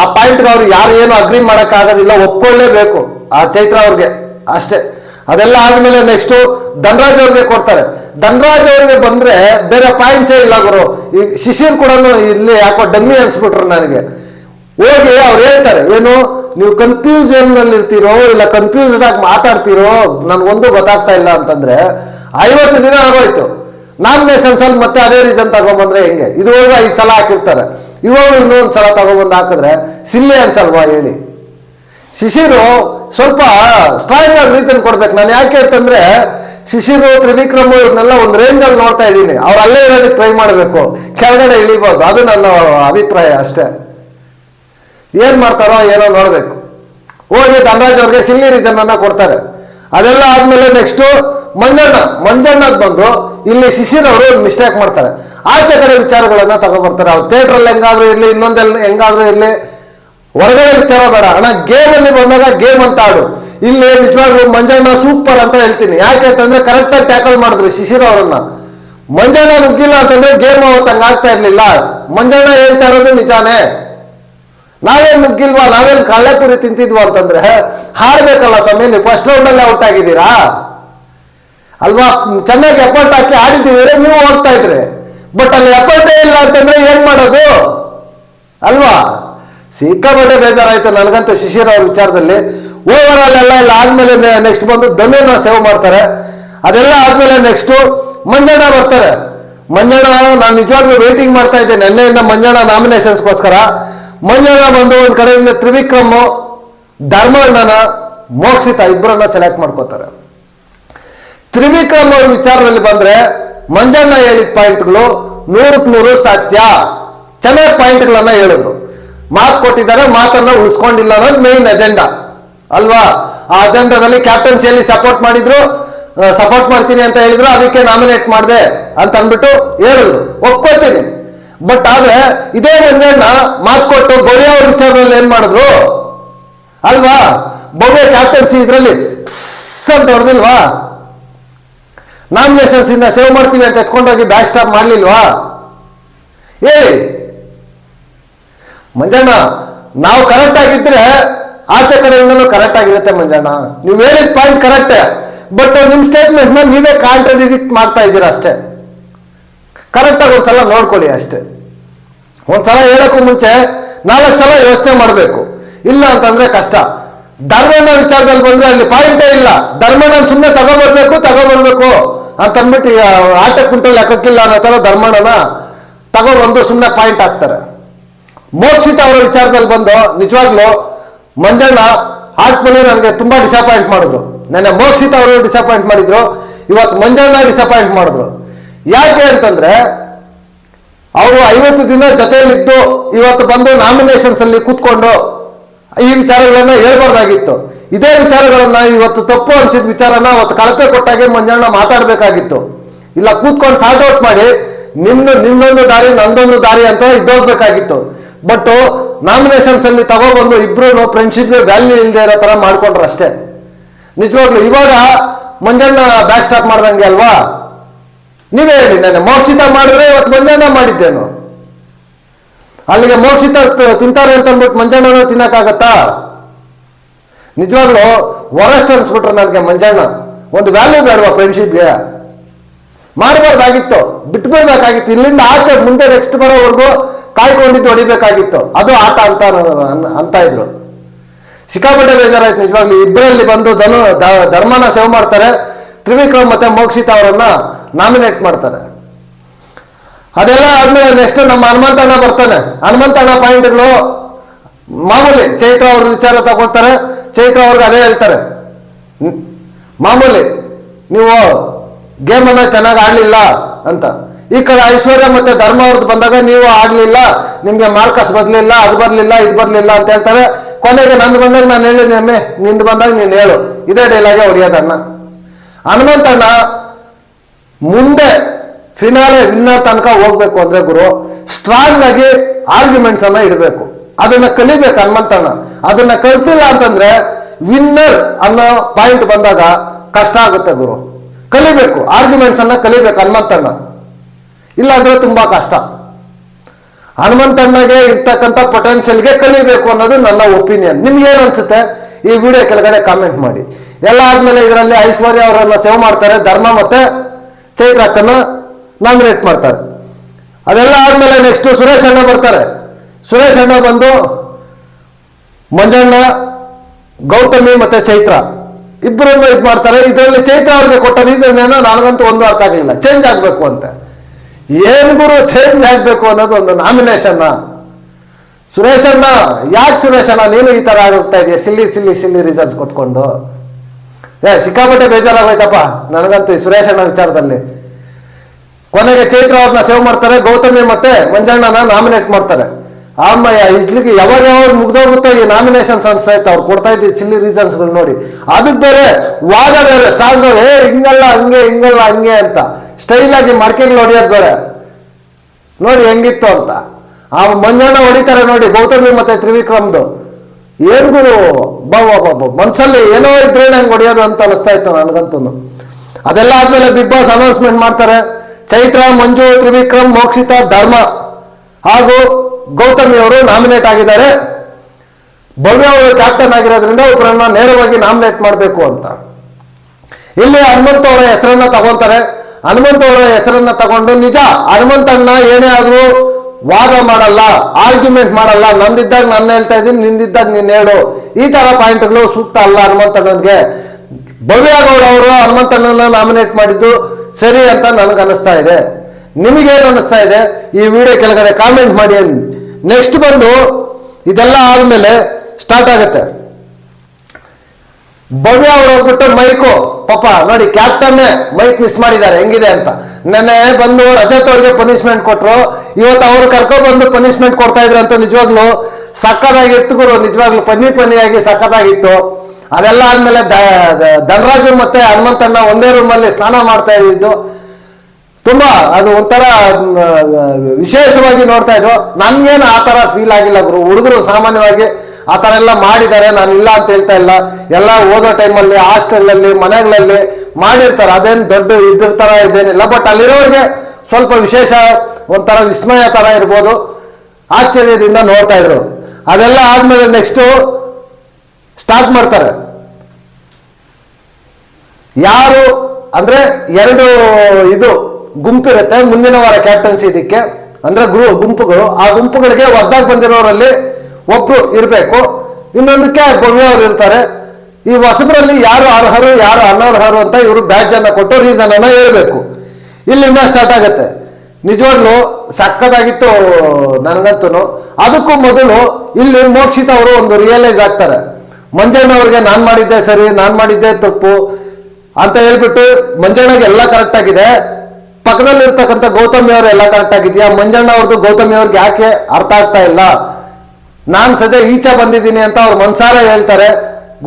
ಆ ಪಾಯಿಂಟ್ಗೆ ಅವ್ರು ಯಾರು ಏನು ಅಗ್ರಿ ಮಾಡೋಕ್ಕಾಗೋದಿಲ್ಲ, ಒಪ್ಕೊಳ್ಳೇಬೇಕು, ಆ ಚೈತ್ರ ಅವ್ರಿಗೆ ಅಷ್ಟೇ. ಅದೆಲ್ಲ ಆದಮೇಲೆ ನೆಕ್ಸ್ಟ್ ಧನರಾಜ್ ಅವ್ರಿಗೆ ಕೊಡ್ತಾರೆ. ಧನರಾಜ್ ಅವ್ರಿಗೆ ಬಂದ್ರೆ ಬೇರೆ ಪಾಯಿಂಟ್ಸೇ ಇಲ್ಲ ಗುರು. ಈ ಶಿಶಿರ್ ಕೂಡ ಇಲ್ಲಿ ಯಾಕೋ ಡಮ್ಮಿ ಅನ್ಸ್ಬಿಟ್ರು ನನಗೆ. ಹೋಗಿ ಅವ್ರು ಹೇಳ್ತಾರೆ, ಏನು ನೀವು ಕನ್ಫ್ಯೂಷನ್ನಲ್ಲಿ ಇರ್ತೀರೋ, ಇಲ್ಲ ಕನ್ಫ್ಯೂಸ್ಡ್ ಆಗಿ ಮಾತಾಡ್ತೀರೋ ನನಗೊಂದು ಗೊತ್ತಾಗ್ತಾ ಇಲ್ಲ ಅಂತಂದ್ರೆ, ಐವತ್ತು ದಿನ ಆಗೋಯ್ತು. ನಾಮಿನೇಷನ್ಸ್ ಅಲ್ಲಿ ಮತ್ತೆ ಅದೇ ರೀಸನ್ ತಗೊಂಬಂದ್ರೆ ಹೆಂಗೆ? ಇದುವರೆಗೂ ಐದು ಸಲ ಹಾಕಿರ್ತಾರೆ. ಇವಾಗ ಇನ್ನೊಂದು ಸಲ ತಗೊಬಂದು ಹಾಕಿದ್ರೆ ಸಿಲ್ಲಿ ಅನ್ಸಲ್ವಾ ಹೇಳಿ. ಶಿಶಿರು ಸ್ವಲ್ಪ ಸ್ಟ್ರಾಂಗ್ ಆಗಿ ರೀಸನ್ ಕೊಡ್ಬೇಕು. ನಾನು ಯಾಕೆ ಅಂತಂದ್ರೆ ಶಿಶಿರು, ತ್ರಿವಿಕ್ರಮ ಇವ್ರನ್ನೆಲ್ಲ ಒಂದು ರೇಂಜ್ ಅಲ್ಲಿ ನೋಡ್ತಾ ಇದ್ದೀನಿ. ಅವ್ರು ಅಲ್ಲೇ ಇರೋದಕ್ಕೆ ಟ್ರೈ ಮಾಡಬೇಕು. ಕೆಳಗಡೆ ಇಳಿಬಾರ್ದು ಅದು ನನ್ನ ಅಭಿಪ್ರಾಯ ಅಷ್ಟೇ. ಏನ್ ಮಾಡ್ತಾರೋ ಏನೋ ನೋಡ್ಬೇಕು. ಹೋಗಿ ಧನರಾಜ್ ಅವ್ರಿಗೆ ಸಿಲ್ಲಿ ರೀಸನ್ ಅನ್ನ ಕೊಡ್ತಾರೆ. ಅದೆಲ್ಲ ಆದ್ಮೇಲೆ ನೆಕ್ಸ್ಟ್ ಮಂಜಣ್ಣ, ಮಂಜಣ್ಣದ್ ಬಂದು ಇಲ್ಲಿ ಶಿಶಿರ್ ಅವರು ಮಿಸ್ಟೇಕ್ ಮಾಡ್ತಾರೆ. ಆಚೆ ಕಡೆ ವಿಚಾರಗಳನ್ನ ತಗೊಬರ್ತಾರೆ. ಅವ್ರು ಥಿಯೇಟ್ರಲ್ಲಿ ಹೆಂಗಾದ್ರೂ ಇರ್ಲಿ ಇನ್ನೊಂದಲ್ಲಿ ಹೆಂಗಾದ್ರೂ ಇರ್ಲಿ. ಹೊರಗಡೆ ವಿಚಾರ ಬೇಡ. ಅಣ್ಣ ಗೇಮ್ ಅಲ್ಲಿ ಬಂದಾಗ ಗೇಮ್ ಅಂತ ಆಡು. ಇಲ್ಲಿ ನಿಜವಾಗ್ಲೂ ಮಂಜಣ್ಣ ಸೂಪರ್ ಅಂತ ಹೇಳ್ತೀನಿ. ಯಾಕೆ ಅಂತಂದ್ರೆ ಕರೆಕ್ಟ್ ಆಗಿ ಟ್ಯಾಕಲ್ ಮಾಡಿದ್ರು ಶಿಶಿರ್ ಅವರನ್ನ. ಮಂಜಣ್ಣ ನುಗ್ಗಿಲ್ಲ ಅಂತಂದ್ರೆ ಗೇಮ್ ಅವತ್ತು ಹಂಗಾಗ್ತಾ ಇರ್ಲಿಲ್ಲ. ಮಂಜಣ್ಣ ಹೇಳ್ತಾ ಇರೋದು ನಿಜಾನೇ. ನಾವೇನ್ ನುಗ್ಗಿಲ್ವಾ? ನಾವೇನ್ ಕಳ್ಳೆಪುರಿ ತಿಂತಿದ್ವಾ ಅಂತಂದ್ರೆ ಹಾಡ್ಬೇಕಲ್ಲ ಸಮಯ ನೀವು ಫಸ್ಟ್ ರೌಂಡ್ ಅಲ್ಲಿ ಔಟ್ ಆಗಿದ್ದೀರಾ? ಅಲ್ವಾ? ಚೆನ್ನಾಗಿ ಎಫರ್ಟ್ ಹಾಕಿ ಆಡಿದ್ದೀರಿ, ನೀವು ಹೋಗ್ತಾ ಇದ್ರೆ. ಬಟ್ ಅಲ್ಲಿ ಎಫರ್ಟೇ ಇಲ್ಲ ಅಂತಂದ್ರೆ ಏನ್ ಮಾಡೋದು? ಅಲ್ವಾ? ಸಿಕ್ಕಾಪಟ್ಟೆ ಬೇಜಾರಾಯ್ತು. ನನಗಂತೂ ಶಿಶಿರ್ ಅವ್ರ ವಿಚಾರದಲ್ಲಿ. ಓವರ್ ಆಲ್ ಎಲ್ಲ ಇಲ್ಲ. ಆದ್ಮೇಲೆ ನೆಕ್ಸ್ಟ್ ಬಂದು ಧನುನ ಸೇವ್ ಮಾಡ್ತಾರೆ. ಅದೆಲ್ಲ ಆದ್ಮೇಲೆ ನೆಕ್ಸ್ಟ್ ಮಂಜಣ್ಣ ಬರ್ತಾರೆ. ಮಂಜಣ್ಣ, ನಾನು ನಿಜವಾಗ್ಲೂ ವೇಟಿಂಗ್ ಮಾಡ್ತಾ ಇದ್ದೆ ನೆನ್ನೆಯಿಂದ ಮಂಜಣ್ಣ ನಾಮಿನೇಷನ್ಸ್ಗೋಸ್ಕರ ಮಂಜಣ್ಣ ಬಂದು ಒಂದ್ ಕಡೆಯಿಂದ ತ್ರಿವಿಕ್ರಮ್, ಧರ್ಮಣ್ಣನ, ಮೋಕ್ಷಿತ ಇಬ್ಬರನ್ನ ಸೆಲೆಕ್ಟ್ ಮಾಡ್ಕೋತಾರೆ. ತ್ರಿವಿಕ್ರಮ್ ಅವ್ರ ವಿಚಾರದಲ್ಲಿ ಬಂದ್ರೆ ಮಂಜಣ್ಣ ಹೇಳಿದ ಪಾಯಿಂಟ್ಗಳು ನೂರಕ್ಕೆ ನೂರು ಸತ್ಯ ಚೆನ್ನಾಗಿ ಪಾಯಿಂಟ್ಗಳನ್ನ ಹೇಳಿದ್ರು. ಮಾತು ಕೊಟ್ಟಿದ್ದಾರೆ, ಮಾತನ್ನ ಉಳಿಸ್ಕೊಂಡಿಲ್ಲ ಅನ್ನೋದು ಮೇನ್ ಅಜೆಂಡಾ ಅಲ್ವಾ? ಆ ಅಜೆಂಡಾದಲ್ಲಿ ಕ್ಯಾಪ್ಟನ್ಸಿಯಲ್ಲಿ ಸಪೋರ್ಟ್ ಮಾಡಿದ್ರು. ಸಪೋರ್ಟ್ ಮಾಡ್ತೀನಿ ಅಂತ ಹೇಳಿದ್ರು, ಅದಕ್ಕೆ ನಾಮಿನೇಟ್ ಮಾಡಿದೆ ಅಂತ ಅಂದ್ಬಿಟ್ಟು ಹೇಳಿದ್ರು. ಒಪ್ಕೋತೀನಿ ಬಟ್ ಆದ್ರೆ ಇದೇ ಮಂಜಣ್ಣ ಮಾತು ಕೊಟ್ಟು ಗೌರಿ ಅವ್ರ ವಿಚಾರದಲ್ಲಿ ಏನ್ ಮಾಡಿದ್ರು? ಅಲ್ವಾ? ಭವ್ಯ ಕ್ಯಾಪ್ಟನ್ಸಿ ಇದರಲ್ಲಿ ಅಂತ ಹೊಡೆದಿಲ್ವಾ? ನಾಮಿನೇಷನ್ಸ್ ಇಂದ ಸೇವ್ ಮಾಡ್ತೀವಿ ಅಂತ ಎತ್ಕೊಂಡೋಗಿ ಬ್ಯಾಕ್ ಸ್ಟಾಪ್ ಮಾಡ್ಲಿಲ್ವಾ? ಹೇಳಿ ಮಂಜಣ್ಣ, ನಾವು ಕರೆಕ್ಟ್ ಆಗಿದ್ರೆ ಆಚೆ ಕಡೆಯಿಂದಲೂ ಕರೆಕ್ಟ್ ಆಗಿರುತ್ತೆ ಮಂಜಣ್ಣ. ನೀವು ಹೇಳಿದ ಪಾಯಿಂಟ್ ಕರೆಕ್ಟ್ ಬಟ್ ನಿಮ್ಮ ಸ್ಟೇಟ್ಮೆಂಟ್ನ ನೀವೇ ಕಾಂಟ್ರಡಿಕ್ಟ್ ಮಾಡ್ತಾ ಇದ್ದೀರಾ ಅಷ್ಟೇ. ಕರೆಕ್ಟಾಗಿ ಒಂದ್ಸಲ ನೋಡ್ಕೊಳ್ಳಿ ಅಷ್ಟೇ. ಒಂದ್ಸಲ ಹೇಳಕ್ಕೂ ಮುಂಚೆ ನಾಲ್ಕು ಸಲ ಯೋಚನೆ ಮಾಡಬೇಕು. ಇಲ್ಲ ಅಂತಂದ್ರೆ ಕಷ್ಟ. ಧರ್ಮಣ್ಣ ವಿಚಾರದಲ್ಲಿ ಬಂದ್ರೆ ಅಲ್ಲಿ ಪಾಯಿಂಟೇ ಇಲ್ಲ. ಧರ್ಮಣ್ಣ ಸುಮ್ಮನೆ ತಗೊಬರ್ಬೇಕು ತಗೊಬರ್ಬೇಕು. ಅಂತ ಅಂದ್ಬಿಟ್ಟು ಆಟ ಕುಂಟಲ್ ಲೆಕ್ಕಕ್ಕಿಲ್ಲ ಅನ್ನೋ ಥರ ಧರ್ಮಣ್ಣನ ತಗೊಬಂದು ಸುಮ್ಮನೆ ಪಾಯಿಂಟ್ ಹಾಕ್ತಾರೆ. ಮೋಕ್ಷಿತ ಅವರ ವಿಚಾರದಲ್ಲಿ ಬಂದು ನಿಜವಾಗ್ಲೂ ಮಂಜಣ್ಣ ಆತ್ಮಲ್ಲಿ ನನಗೆ ತುಂಬಾ ಡಿಸಪಾಯಿಂಟ್ ಮಾಡಿದ್ರು. ನನ್ನ ಮೋಕ್ಷಿತ ಅವರು ಡಿಸಪಾಯಿಂಟ್ ಮಾಡಿದ್ರು, ಇವತ್ತು ಮಂಜಣ್ಣ ಡಿಸಪಾಯಿಂಟ್ ಮಾಡಿದ್ರು. ಯಾಕೆ ಅಂತಂದ್ರೆ ಅವರು ಐವತ್ತು ದಿನ ಜೊತೆಯಲ್ಲಿದ್ದು ಇವತ್ತು ಬಂದು ನಾಮಿನೇಷನ್ಸ್ ಅಲ್ಲಿ ಕೂತ್ಕೊಂಡು ಈ ವಿಚಾರಗಳನ್ನ ಹೇಳ್ಬಾರ್ದಾಗಿತ್ತು. ಇದೇ ವಿಚಾರಗಳನ್ನ ಇವತ್ತು ತಪ್ಪು ಅನ್ಸಿದ ವಿಚಾರನ ಅವತ್ತು ಕಳಪೆ ಕೊಟ್ಟಾಗೆ ಮಂಜಣ್ಣ ಮಾತಾಡಬೇಕಾಗಿತ್ತು. ಇಲ್ಲ, ಕೂತ್ಕೊಂಡು ಸಾರ್ಟ್ ಔಟ್ ಮಾಡಿ ನಿನ್ನ ನಿನ್ನೊಂದು ದಾರಿ, ನಂದೊಂದು ದಾರಿ ಅಂತ ಇದ್ದೋಗ್ಬೇಕಾಗಿತ್ತು. ಬಟ್ ನಾಮಿನೇಷನ್ಸ್ ಅಲ್ಲಿ ತಗೊಬಂದು ಇಬ್ರು ಫ್ರೆಂಡ್ಶಿಪ್ಗೆ ವ್ಯಾಲ್ಯೂ ಇಲ್ಲದೆ ಇರೋ ತರ ಮಾಡ್ಕೊಂಡ್ರು ಅಷ್ಟೇ. ನಿಜವಾಗ್ಲು ಇವಾಗ ಮಂಜಣ್ಣ ಬ್ಯಾಕ್ ಸ್ಟಾಪ್ ಮಾಡ್ದಂಗೆ ಅಲ್ವಾ? ನೀವೇ ಹೇಳಿ, ನಾನು ಮೋಕ್ಷಿತ ಮಾಡಿದ್ರೆ ಇವತ್ತು ಮಂಜಣ್ಣ ಮಾಡಿದ್ದೇನು? ಅಲ್ಲಿಗೆ ಮೋಕ್ಷಿತ ತಿಂತಾರೆ ಅಂತ ಅಂದ್ಬಿಟ್ಟು ಮಂಜಣ್ಣನ ತಿನ್ನಕ್ಕಾಗತ್ತಾ? ನಿಜವಾಗ್ಲು ವರಸ್ಟ್ ಅನ್ಸ್ಬಿಟ್ರೆ ನನಗೆ ಮಂಜಣ್ಣ. ಒಂದು ವ್ಯಾಲ್ಯೂ ಬೇಡವಾ ಫ್ರೆಂಡ್ಶಿಪ್ಗೆ ಮಾಡಬಾರ್ದಾಗಿತ್ತು. ಬಿಟ್ಬಿಡ್ಬೇಕಾಗಿತ್ತು. ಇಲ್ಲಿಂದ ಆಚೆ ಮುಂದೆ ನೆಕ್ಸ್ಟ್ ಬರೋವರೆಗೂ ಕಾಯ್ಕೊಂಡಿದ್ದು ಹೊಡಿಬೇಕಾಗಿತ್ತು. ಅದು ಆಟ ಅಂತ ಅಂತ ಇದ್ರು. ಸಿಕ್ಕಾಪಟ್ಟೆ ಬೇಜಾರಾಯ್ತು ನಿಜವಾಗ್ಲೂ. ಇಬ್ಬರಲ್ಲಿ ಬಂದು ಧನು ಧರ್ಮನ ಸೇವ್ ಮಾಡ್ತಾರೆ. ತ್ರಿವಿಕ್ರಮ್ ಮತ್ತೆ ಮೋಕ್ಷಿತ ಅವರನ್ನ ನಾಮಿನೇಟ್ ಮಾಡ್ತಾರೆ. ಅದೆಲ್ಲ ಆದ್ಮೇಲೆ ನೆಕ್ಸ್ಟ್ ನಮ್ಮ ಹನುಮಂತಣ್ಣ ಬರ್ತಾನೆ. ಹನುಮಂತಣ್ಣ ಪಾಯಿಂಟ್ಗಳು ಮಾಮೂಲಿ ಚೈತ್ರ ಅವ್ರ ವಿಚಾರ ತಗೊಳ್ತಾರೆ. ಚೈತ್ರ ಅವ್ರಿಗೆ ಅದೇ ಹೇಳ್ತಾರೆ. ಮಾಮೂಲಿ ನೀವು ಗೇಮನ್ನ ಚೆನ್ನಾಗಿ ಆಡ್ಲಿಲ್ಲ ಅಂತ. ಈ ಕಡೆ ಐಶ್ವರ್ಯ ಮತ್ತೆ ಧರ್ಮ ಅವ್ರದ್ದು ಬಂದಾಗ ನೀವು ಆಡ್ಲಿಲ್ಲ, ನಿಮ್ಗೆ ಮಾರ್ಕಸ್ ಬರ್ಲಿಲ್ಲ, ಅದು ಬರ್ಲಿಲ್ಲ, ಇದು ಬರ್ಲಿಲ್ಲ ಅಂತ ಹೇಳ್ತಾರೆ. ಕೊನೆಗೆ ನಂದು ಬಂದಾಗ ನಾನು ಹೇಳಿದ್ದೇನೆ ನಿಂದು ಬಂದಾಗ ನೀನು ಹೇಳು. ಇದೇ ಡೈಲಾಗೆ ಹೊಡಿಯೋದಣ್ಣ ಹನುಮಂತಣ್ಣ ಮುಂದೆ ಫಿನಾಲೆ ವಿನ್ನರ್ ತನಕ ಹೋಗ್ಬೇಕು ಅಂದ್ರೆ ಗುರು ಸ್ಟ್ರಾಂಗ್ ಆಗಿ ಆರ್ಗ್ಯುಮೆಂಟ್ಸ್ ಅನ್ನ ಇಡಬೇಕು. ಅದನ್ನ ಕಲಿಬೇಕು ಹನುಮಂತಣ್ಣ. ಅದನ್ನ ಕಲ್ತಿಲ್ಲ ಅಂತಂದ್ರೆ ವಿನ್ನರ್ ಅನ್ನೋ ಪಾಯಿಂಟ್ ಬಂದಾಗ ಕಷ್ಟ ಆಗುತ್ತೆ ಗುರು. ಕಲಿಬೇಕು ಆರ್ಗ್ಯುಮೆಂಟ್ಸ್ ಅನ್ನ ಕಲಿಬೇಕು ಹನುಮಂತಣ್ಣ. ಇಲ್ಲ ಅಂದ್ರೆ ತುಂಬಾ ಕಷ್ಟ. ಹನುಮಂತಣ್ಣಗೆ ಇರ್ತಕ್ಕಂಥ ಪೊಟೆನ್ಷಿಯಲ್ಗೆ ಕಲಿಬೇಕು ಅನ್ನೋದು ನನ್ನ ಒಪಿನಿಯನ್ ನಿಮ್ಗೆ ಏನ್ ಅನ್ಸುತ್ತೆ? ಈ ವಿಡಿಯೋ ಕೆಳಗಡೆ ಕಾಮೆಂಟ್ ಮಾಡಿ. ಎಲ್ಲ ಆದ್ಮೇಲೆ ಇದರಲ್ಲಿ ಐಶ್ವರ್ಯ ಅವರನ್ನ ಸೇವ್ ಮಾಡ್ತಾರೆ, ಧರ್ಮ ಮತ್ತೆ ಚೈತ್ರ ಅಕ್ಕನ್ನ ನಾಮಿನೇಟ್ ಮಾಡ್ತಾರೆ. ಅದೆಲ್ಲ ಆದ್ಮೇಲೆ ನೆಕ್ಸ್ಟ್ ಸುರೇಶ್ ಅಣ್ಣ ಬರ್ತಾರೆ. ಸುರೇಶ್ ಅಣ್ಣ ಬಂದು, ಮಂಜಣ್ಣ, ಗೌತಮಿ ಮತ್ತೆ ಚೈತ್ರ ಇಬ್ಬರನ್ನು ಇದು ಮಾಡ್ತಾರೆ. ಇದರಲ್ಲಿ ಚೈತ್ರ ಅವ್ರಿಗೆ ಕೊಟ್ಟ ರೀಸನ್ ಏನೋ? ನನಗಂತೂ ಒಂದು ಅರ್ಥ ಆಗಲಿಲ್ಲ. ಚೇಂಜ್ ಆಗಬೇಕು ಅಂತ. ಏನ್ ಗುರು ಚೇಂಜ್ ಆಗಬೇಕು ಅನ್ನೋದು ಒಂದು ನಾಮಿನೇಷನ್ನ ಸುರೇಶ್ ಅಣ್ಣ, ಯಾಕೆ ಸುರೇಶ್ ಅಣ್ಣ ನೀನು ಈ ತರ ಆಗೋಗ್ತಾ ಇದೆಯಾ? ಸಿಲ್ಲಿ ಸಿಲ್ಲಿ ಸಿಲ್ಲಿ ರಿಸಲ್ಟ್ಸ್ ಕೊಟ್ಕೊಂಡು. ಏ, ಸಿಕ್ಕಾಪಟ್ಟೆ ಬೇಜಾರಾಗೋಯ್ತಪ್ಪ. ನನಗಂತೂ ಈ ಸುರೇಶ್ ಅಣ್ಣ ವಿಚಾರದಲ್ಲಿ. ಕೊನೆಗೆ ಚೈತ್ರ ಅವ್ರನ್ನ ಸೇವ್ ಮಾಡ್ತಾರೆ. ಗೌತಮಿ ಮತ್ತೆ ಮಂಜಣ್ಣನ ನಾಮಿನೇಟ್ ಮಾಡ್ತಾರೆ. ಆಮಯ್ಯ ಇಡ್ಲಿಕ್ಕೆ ಯಾವಾಗ ಯಾವಾಗ ಮುಗ್ದೋಗುತ್ತೋ ಈ ನಾಮಿನೇಷನ್ಸ್ ಅನ್ಸಾಯ್ತು ಅವ್ರು ಕೊಡ್ತಾ ಇದ್ದಿದ್ದು ಸಿಲ್ಲಿ ರೀಸನ್ಸ್ಗಳು ನೋಡಿ. ಅದಕ್ಕೆ ಬೇರೆ ವಾದ ಬೇರೆ. ಸ್ಟಾಂಗ್ ಏ, ಹಿಂಗಲ್ಲ, ಹಂಗೆ ಹಿಂಗಲ್ಲ, ಹಂಗೆ ಅಂತ. ಸ್ಟೈಲ್ ಆಗಿ ಮಡಕೆಗಳು ಹೊಡಿಯೋದು ಬೇರೆ. ನೋಡಿ ಹೆಂಗಿತ್ತು ಅಂತ. ಆ ಮಂಜಣ್ಣ ಹೊಡಿತಾರೆ ನೋಡಿ, ಗೌತಮಿ ಮತ್ತೆ ತ್ರಿವಿಕ್ರಮ್ದು. ಏನ್ ಗುರು? ಬಾಬಾ ಬಾಬಾ ಮನ್ಸಲ್ಲಿ ಏನೋ ಇದ್ರೆ ನಂಗೆ ಹೊಡಿಯೋದು ಅಂತ ಅನಿಸ್ತಾ ಇತ್ತು ನನಗಂತೂ ಅದೆಲ್ಲ ಆದ್ಮೇಲೆ ಬಿಗ್ ಬಾಸ್ ಅನೌನ್ಸ್ಮೆಂಟ್ ಮಾಡ್ತಾರೆ. ಚೈತ್ರ, ಮಂಜು, ತ್ರಿವಿಕ್ರಮ್, ಮೋಕ್ಷಿತ, ಧರ್ಮ. ಹಾಗೂ ಗೌತಮಿ ಅವರು ನಾಮಿನೇಟ್ ಆಗಿದ್ದಾರೆ. ಭವ್ಯ ಅವರು ಕ್ಯಾಪ್ಟನ್ ಆಗಿರೋದ್ರಿಂದ ಒಬ್ಬರನ್ನ ನೇರವಾಗಿ ನಾಮಿನೇಟ್ ಮಾಡಬೇಕು ಅಂತ. ಇಲ್ಲಿ ಹನುಮಂತ ಅವರ ಹೆಸರನ್ನ ತಗೊಂತಾರೆ. ಹನುಮಂತ ಅವರ ಹೆಸರನ್ನ ತಗೊಂಡು ನಿಜ ಹನುಮಂತಣ್ಣ ಏನೇ ಆದ್ರೂ ವಾದ ಮಾಡಲ್ಲ ಆರ್ಗ್ಯುಮೆಂಟ್ ಮಾಡಲ್ಲ. ನಂದಿದ್ದಾಗ ನಾನು ಹೇಳ್ತಾ ಇದ್ದೀನಿ, ನಿಂದಿದ್ದಾಗ ನೀನ್ ಹೇಳು. ಈ ತರ ಪಾಯಿಂಟ್ಗಳು ಸೂಕ್ತ ಅಲ್ಲ ಹನುಮಂತಣ್ಣನ್ಗೆ. ಭವ್ಯಗೌಡ ಅವರು ಹನುಮಂತಣ್ಣನ ನಾಮಿನೇಟ್ ಮಾಡಿದ್ದು ಸರಿ ಅಂತ ನನಗೆ ಅನಿಸ್ತಾ ಇದೆ. ನಿಮಗೇನು ಅನ್ನಿಸ್ತಾ ಇದೆ? ಈ ವಿಡಿಯೋ ಕೆಳಗಡೆ ಕಾಮೆಂಟ್ ಮಾಡಿ ನೆಕ್ಸ್ಟ್ ಬಂದು ಇದೆಲ್ಲ ಆದಮೇಲೆ ಸ್ಟಾರ್ಟ್ ಆಗುತ್ತೆ. ಭವ್ಯ ಅವ್ರು ಹೋಗ್ಬಿಟ್ಟು ಮೈಕು, ಪಾಪ, ನೋಡಿ ಕ್ಯಾಪ್ಟನ್ನೇ ಮೈಕ್ ಮಿಸ್ ಮಾಡಿದ್ದಾರೆ. ಹೆಂಗಿದೆ ಅಂತ. ನೆನ್ನೆ ಬಂದು ರಜತ್ ಅವ್ರಿಗೆ ಪನಿಷ್ಮೆಂಟ್ ಕೊಟ್ರು. ಇವತ್ತು ಅವರು ಕರ್ಕೊಂಡು ಬಂದು ಪನಿಷ್ಮೆಂಟ್ ಕೊಡ್ತಾ ಇದ್ರು ಅಂತ ನಿಜವಾಗ್ಲು ಸಕ್ಕತ್ತಾಗಿತ್ತು ಗುರು. ನಿಜವಾಗ್ಲು ಪನ್ನಿ ಪನ್ನಿಯಾಗಿ ಸಖತ್ತಾಗಿತ್ತು. ಅದೆಲ್ಲ ಆದ್ಮೇಲೆ ಧನರಾಜು ಮತ್ತೆ ಹನುಮಂತಣ್ಣ ಒಂದೇ ರೂಮಲ್ಲಿ ಸ್ನಾನ ಮಾಡ್ತಾ ಇದ್ದಿದ್ದು. ತುಂಬಾ ಅದು ಒಂಥರ ವಿಶೇಷವಾಗಿ ನೋಡ್ತಾ ಇದ್ರು. ನನ್ಗೇನು ಆ ಥರ ಫೀಲ್ ಆಗಿಲ್ಲ ಗುರು. ಹುಡುಗರು ಸಾಮಾನ್ಯವಾಗಿ ಆ ಥರ ಎಲ್ಲ ಮಾಡಿದ್ದಾರೆ, ನಾನು ಇಲ್ಲ ಅಂತ ಹೇಳ್ತಾ ಇಲ್ಲ. ಎಲ್ಲ ಓದೋ ಟೈಮಲ್ಲಿ ಹಾಸ್ಟೆಲಲ್ಲಿ ಮನೆಗಳಲ್ಲಿ ಮಾಡಿರ್ತಾರೆ. ಅದೇನು ದೊಡ್ಡ ಇದ್ರ ಥರ ಇದೇನಿಲ್ಲ. ಬಟ್ ಅಲ್ಲಿರೋರಿಗೆ ಸ್ವಲ್ಪ ವಿಶೇಷ ಒಂಥರ ವಿಸ್ಮಯ ಥರ ಇರ್ಬೋದು. ಆಶ್ಚರ್ಯದಿಂದ ನೋಡ್ತಾ ಇದ್ರು. ಅದೆಲ್ಲ ಆದ್ಮೇಲೆ ನೆಕ್ಸ್ಟು ಸ್ಟಾರ್ಟ್ ಮಾಡ್ತಾರೆ. ಯಾರು ಅಂದ್ರೆ, ಎರಡು ಇದು ಗುಂಪಿರುತ್ತೆ. ಮುಂದಿನ ವಾರ ಕ್ಯಾಪ್ಟನ್ಸಿ ಇದಕ್ಕೆ. ಅಂದ್ರೆ ಗ್ರೂ, ಗುಂಪುಗಳು. ಆ ಗುಂಪುಗಳಿಗೆ ಹೊಸದಾಗಿ ಬಂದಿರೋರಲ್ಲಿ ಒಬ್ರು ಇರಬೇಕು. ಇನ್ನೊಂದಕ್ಕೆ ಅವರು ಇರ್ತಾರೆ. ಈ ಹೊಸಬರಲ್ಲಿ ಯಾರು ಅರ್ಹರು, ಯಾರು ಅನರ್ಹರು ಅಂತ ಇವರು ಬ್ಯಾಚ್ ಅನ್ನ ಕೊಟ್ಟು ರೀಸನ್ ಅನ್ನ ಹೇಳ್ಬೇಕು. ಇಲ್ಲಿಂದ ಸ್ಟಾರ್ಟ್ ಆಗುತ್ತೆ. ನಿಜವಾಗ್ಲು ಸಕ್ಕದಾಗಿತ್ತು ನನಗಂತೂ ಅದಕ್ಕೂ ಮೊದಲು ಇಲ್ಲಿ ಮೋಕ್ಷಿತ ಅವರು ಒಂದು ರಿಯಲೈಸ್ ಆಗ್ತಾರೆ. ಮಂಜಣ್ಣ ಅವ್ರಿಗೆ, ನಾನು ಮಾಡಿದ್ದೆ ಸರಿ, ನಾನು ಮಾಡಿದ್ದೆ ತಪ್ಪು ಅಂತ ಹೇಳ್ಬಿಟ್ಟು ಮಂಜಣ್ಣಗೆ ಎಲ್ಲ ಕರೆಕ್ಟ್ ಆಗಿದೆ. ಪಕ್ಕದಲ್ಲಿರ್ತಕ್ಕಂಥ ಗೌತಮಿ ಅವರು ಎಲ್ಲ ಕರೆಕ್ಟ್ ಆಗಿದೆಯಾ? ಮಂಜಣ್ಣ ಅವ್ರದ್ದು ಗೌತಮಿ ಅವ್ರಿಗೆ ಯಾಕೆ ಅರ್ಥ ಆಗ್ತಾ ಇಲ್ಲ? ನಾನು ಸದ್ಯ ಈಚೆ ಬಂದಿದ್ದೀನಿ ಅಂತ ಅವ್ರ ಮನ್ಸಾರ ಹೇಳ್ತಾರೆ.